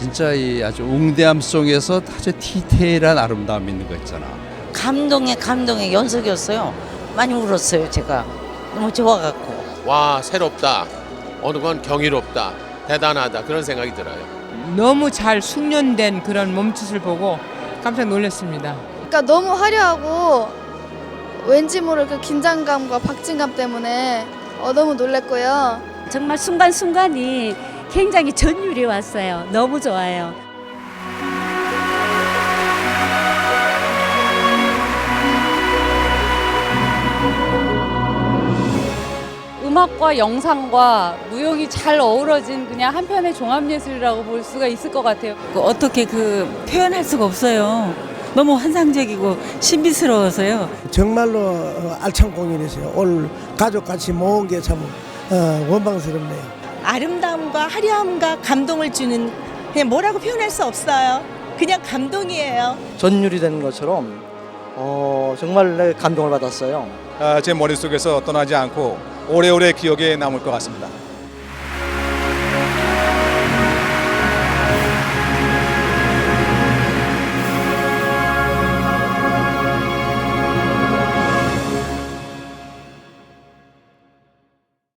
진짜 이 아주 웅대함 속에서 아주 디테일한 아름다움이 있는 거 있잖아. 감동의 감동의 연속이었어요. 많이 울었어요, 제가. 너무 좋아갖고. 와 새롭다 어느 건 경이롭다 대단하다 그런 생각이 들어요 너무 잘 숙련된 그런 몸짓을 보고 깜짝 놀랐습니다. 그러니까 너무 화려하고 왠지 모를 그 긴장감과 박진감 때문에 어, 너무 놀랐고요. 정말 순간순간이 굉장히 전율이 왔어요. 너무 좋아요. 음악과 영상과 무용이 잘 어우러진 그냥 한 편의 종합예술이라고 볼 수가 있을 것 같아요. 그 어떻게 그 표현할 수가 없어요. 너무 환상적이고 신비스러워서요. 정말로 어, 알찬 공연이었어요. 오늘 가족 같이 모은 게참 어, 원망스럽네요. 아름다움과 화려함과 감동을 주는 그냥 뭐라고 표현할 수 없어요. 그냥 감동이에요. 전율이 되는 것처럼 어, 정말 감동을 받았어요. 아, 제 머릿속에서 떠나지 않고 오래오래 기억에 남을 것 같습니다.